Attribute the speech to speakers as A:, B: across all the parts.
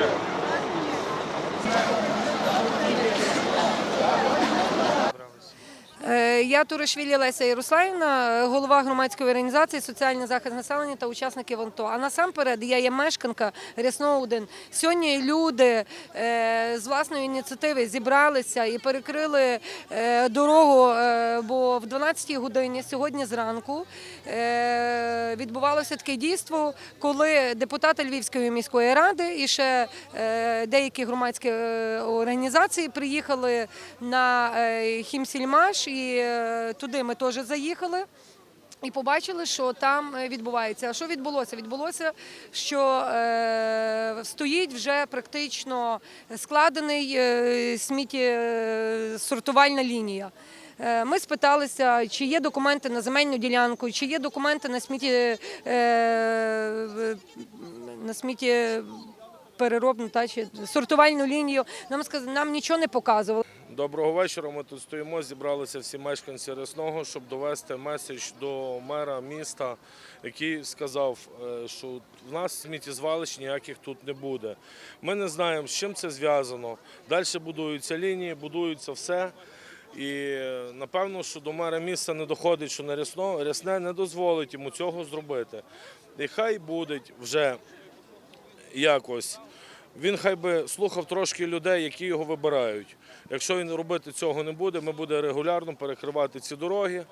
A: ще.
B: Я Туришвілі Леся Ярославівна, е, голова громадської організації Соціальний захист населення та учасників АНТО. А насамперед я є мешканка Рясного 1. Сьогодні люди е, з власної ініціативи зібралися і перекрили е, дорогу, бо в 12-й годині сьогодні зранку відбувалося таке дійство, коли депутати Львівської міської ради і ще деякі громадські організації приїхали на Хімсільмаш, і туди ми теж заїхали. І побачили, що там е, відбувається. А що відбулося? Відбулося, що е, стоїть вже практично складений е, сміттєсортувальна лінія. Е, Ми спиталися, чи є документи на земельну ділянку, чи є документи на смітті, е, на смітті переробну та чи сортувальну лінію. Нам сказали, нам нічого не показували.
C: Доброго вечора. Ми тут стоїмо, зібралися всі мешканці Рясного, щоб довести меседж до мера міста, який сказав, е, що в нас сміттєзвалищ ніяких тут не буде. Ми не знаємо, з чим це зв'язано. Далі будуються лінії, будується все. І е, напевно, що до мера міста не доходить, що на Рясно, Рясне не дозволить йому цього зробити. І хай буде вже якось. Він хай би слухав трошки людей, які його вибирають. Якщо він робити цього не буде, ми буде регулярно перекривати ці дороги.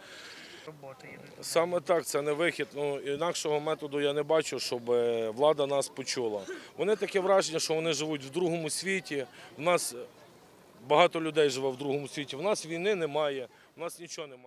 C: Саме так, це не вихід. Ну інакшого методу я не бачу, щоб е, влада нас почула. Вони таке враження, що вони живуть в другому світі. У нас багато людей живе в другому світі. У нас війни немає, у нас нічого немає.